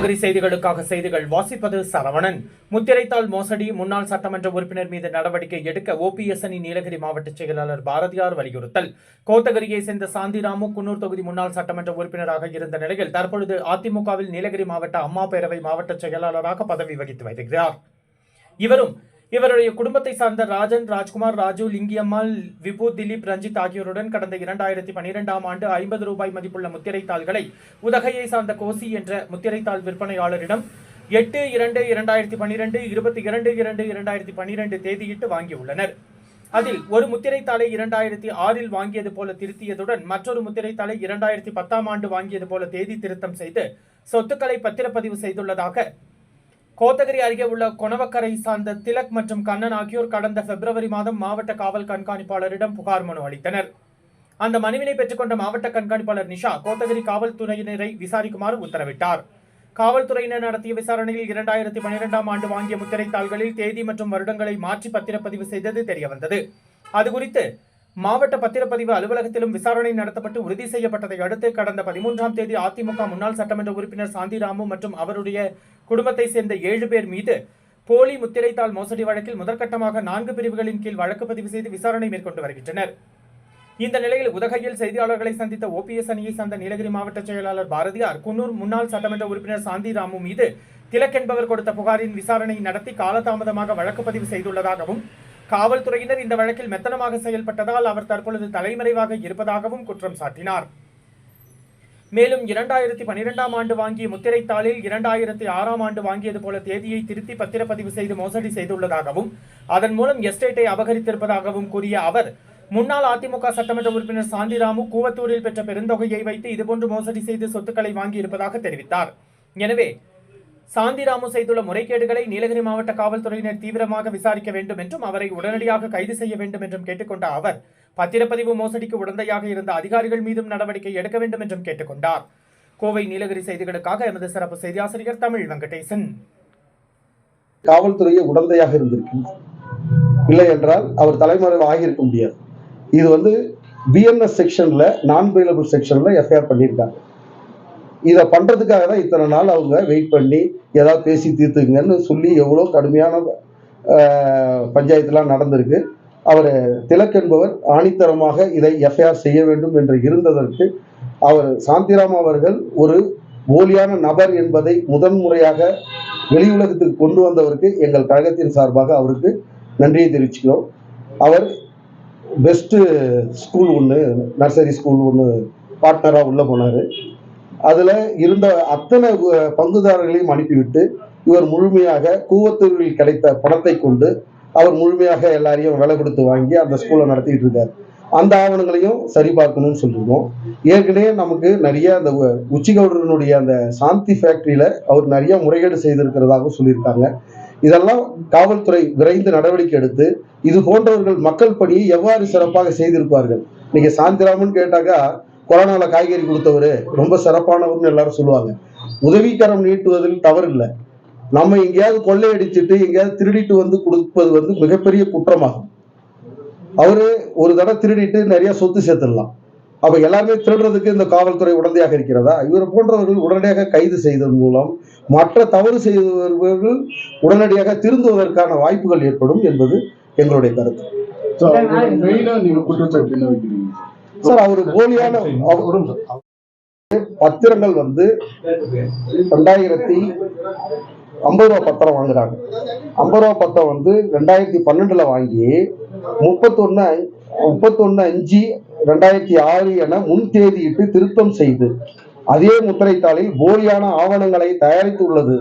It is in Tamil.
செய்திகளுக்காக செய்திகள் வாசிப்பது சரவணன். முத்திரைத்தாள் மோசடி முன்னாள் சட்டமன்ற உறுப்பினர் மீது நடவடிக்கை எடுக்க ஓபிஎஸ் அணி நீலகிரி மாவட்ட செயலாளர் பாரதியார் வலியுறுத்தல். கோத்தகிரியை சேர்ந்த சாந்திராமு குன்னூர் தொகுதி முன்னாள் சட்டமன்ற உறுப்பினராக இருந்த நிலையில் தற்பொழுது அதிமுகவில் நீலகிரி மாவட்ட அம்மா பேரவை மாவட்ட செயலாளராக பதவி வகித்து வருகிறார். இவரும் இவருடைய குடும்பத்தை சார்ந்த ராஜன் ராஜ்குமார் ராஜு லிங்கியம்மாள் விபு திலீப் ரஞ்சித் ஆகியோருடன் கடந்த இரண்டாயிரத்தி பனிரெண்டாம் ஆண்டு ஐம்பது ரூபாய் மதிப்புள்ள முத்திரைத்தாள்களை உதகையை சார்ந்த கோசி என்ற முத்திரைத்தாள் விற்பனையாளரிடம் எட்டு இரண்டு இரண்டாயிரத்தி பனிரெண்டு இருபத்தி இரண்டு இரண்டு இரண்டாயிரத்தி பனிரெண்டு தேதியிட்டு வாங்கியுள்ளனர். அதில் ஒரு முத்திரைத்தாளை இரண்டாயிரத்தி ஆறில் வாங்கியது போல திருத்தியதுடன் மற்றொரு முத்திரைத்தாளை இரண்டாயிரத்தி பத்தாம் ஆண்டு வாங்கியது போல தேதி திருத்தம் செய்து சொத்துக்களை பத்திரப்பதிவு செய்துள்ளதாக கோத்தகிரி அருகே உள்ள கொணவக்கரை சார்ந்த திலக் மற்றும் கண்ணன் ஆகியோர் கடந்த பிப்ரவரி மாதம் மாவட்ட காவல் கண்காணிப்பாளரிடம் புகார் மனு அளித்தனர். அந்த மனுவினை பெற்றுக்கொண்ட மாவட்ட கண்காணிப்பாளர் நிஷா கோத்தகிரி காவல்துறையினரை விசாரிக்குமாறு உத்தரவிட்டார். காவல்துறையினர் நடத்திய விசாரணையில் இரண்டாயிரத்தி பனிரெண்டாம் ஆண்டு வாங்கிய முத்திரைத்தாள்களில் தேதி மற்றும் வருடங்களை மாற்றி பத்திரப்பதிவு செய்தது தெரியவந்தது. அது குறித்து மாவட்ட பத்திரப்பதிவு அலுவலகத்திலும் விசாரணை நடத்தப்பட்டு உறுதி செய்யப்பட்டதை அடுத்து கடந்த பதிமூன்றாம் தேதி அதிமுக முன்னாள் சட்டமன்ற உறுப்பினர் சாந்திராமு மற்றும் அவருடைய குடும்பத்தை சேர்ந்த ஏழு பேர் மீது போலி முத்திரைத்தாள் மோசடி வழக்கில் முதற்கட்டமாக நான்கு பிரிவுகளின் கீழ் வழக்கு பதிவு செய்து விசாரணை மேற்கொண்டு வருகின்றனர். இந்த நிலையில் உதகையில் செய்தியாளர்களை சந்தித்த ஓபிஎஸ் அணியை சார்ந்த நீலகிரி மாவட்ட செயலாளர் பாரதியார் குன்னூர் முன்னாள் சட்டமன்ற உறுப்பினர் சாந்திராமு மீது திலக் என்பவர் கொடுத்த புகாரின் விசாரணை நடத்தி காலதாமதமாக வழக்கு பதிவு செய்துள்ளதாகவும் காவல்துறையினர் இந்த வழக்கில் மெத்தனமாக செயல்பட்டதால் அவர் தற்பொழுது தலைமறைவாக இருப்பதாகவும் குற்றம் சாட்டினார். மேலும் இரண்டாயிரத்தி பனிரெண்டாம் ஆண்டு வாங்கிய முத்திரை தாளில் இரண்டாயிரத்தி ஆறாம் ஆண்டு வாங்கியது போல தேதியை திருத்தி பத்திரப்பதிவு செய்து மோசடி செய்துள்ளதாகவும் அதன் மூலம் எஸ்டேட்டை அபகரித்திருப்பதாகவும் கூறிய அவர் முன்னாள் அதிமுக சட்டமன்ற உறுப்பினர் சாந்திராமு கூவத்தூரில் பெற்ற பெருந்தொகையை வைத்து இதுபோன்று மோசடி செய்து சொத்துக்களை வாங்கியிருப்பதாக தெரிவித்தார். எனவே சாந்திராமு செய்துள்ள முறைகேடுகளை நீலகிரி மாவட்ட காவல்துறையினர் தீவிரமாக விசாரிக்க வேண்டும் என்றும் அவரை உடனடியாக கைது செய்ய வேண்டும் என்றும் கேட்டுக்கொண்ட அவர் பத்திரப்பதிவு மோசடிக்கு உடந்தையாக இருந்த அதிகாரிகள் மீதும் நடவடிக்கை எடுக்க வேண்டும் என்றும் கேட்டுக்கொண்டார். கோவை நீலகிரி செய்திகளுக்காக எமது சிறப்பு செய்தியாசிரியர் தமிழ் வெங்கடேசன். காவல்துறையை உடந்தையாக இருந்திருக்கும் இல்லை என்றால் அவர் தலைமறைவு ஆகியிருக்க முடியாது. இது வந்து பிஎன்எஸ் செக்ஷன்ல நான் பெயிலபிள் செக்ஷன்ல எஃப்ஐஆர் பண்ணியிருக்காங்க. இதை பண்ணுறதுக்காக தான் இத்தனை நாள் அவங்க வெயிட் பண்ணி ஏதாவது பேசி தீர்த்துக்குங்கன்னு சொல்லி எவ்வளோ கடுமையான பஞ்சாயத்துலாம் நடந்திருக்கு. அவர் திலக் என்பவர் ஆணித்தரமாக இதை எஃப்ஐஆர் செய்ய வேண்டும் என்று இருந்ததற்கு அவர் சாந்திராம் அவர்கள் ஒரு போலியான நபர் என்பதை முதன்முறையாக வெளியுலகத்துக்கு கொண்டு வந்தவருக்கு எங்கள் கழகத்தின் சார்பாக அவருக்கு நன்றியை தெரிவிச்சுக்கிறோம். அவர் பெஸ்ட்டு ஸ்கூல் ஒன்று நர்சரி ஸ்கூல் ஒன்று பார்ட்னராக உள்ளே போனார். அதில் இருந்த அத்தனை பங்குதாரர்களையும் அனுப்பிவிட்டு இவர் முழுமையாக கூவத்தூரில் கிடைத்த பணத்தை கொண்டு அவர் முழுமையாக எல்லாரையும் விலை கொடுத்து வாங்கி அந்த ஸ்கூலை நடத்திட்டு இருக்கார். அந்த ஆவணங்களையும் சரிபார்க்கணும்னு சொல்லியிருக்கோம். ஏற்கனவே நமக்கு நிறைய அந்த உச்சிகவுடனுடைய அந்த சாந்தி ஃபேக்டரியில அவர் நிறைய முறைகேடு செய்திருக்கிறதாக சொல்லியிருக்காங்க. இதெல்லாம் காவல்துறை விரைந்து நடவடிக்கை எடுத்து இது போன்றவர்கள் மக்கள் பணியை எவ்வாறு சிறப்பாக செய்திருப்பார்கள்? நீங்க சாந்திராமன் கேட்டாக்கா கொரோனால காய்கறி கொடுத்தவர் ரொம்ப சிறப்பானவர்னு எல்லாரும் சொல்லுவாங்க. உதவிக்கரம் நீட்டுவதில் தவறு இல்லை நம்ம எங்கேயாவது கொள்ளையடிச்சிட்டு எங்கேயாவது திருடிட்டு வந்து கொடுப்பது வந்து மிகப்பெரிய குற்றமாகும். அவரு ஒரு தடவை திருடிட்டு நிறைய சொத்து சேர்த்துடலாம். அப்ப எல்லாருமே திருடுறதுக்கு இந்த காவல்துறை உடனடியாக இருக்கிறதா? இவரை போன்றவர்கள் உடனடியாக கைது செய்ததன் மூலம் மற்ற தவறு செய்தவர்கள் உடனடியாக திருந்துவதற்கான வாய்ப்புகள் ஏற்படும் என்பது எங்களுடைய கருத்து. சார் அவர் போலியான. பத்திரங்கள் வந்து ரெண்டாயிரத்தி ஐம்பது ரூபா பத்திரம் வாங்குறாங்க ஐம்பது ரூபா பத்திரம் வந்து ரெண்டாயிரத்தி பன்னெண்டுல வாங்கி முப்பத்தொன்னு முப்பத்தொன்னு அஞ்சு ரெண்டாயிரத்தி ஆறு என முன் தேதியிட்டு திருத்தம் செய்து அதே முத்திரைத்தாளில் போலியான ஆவணங்களை தயாரித்துள்ளது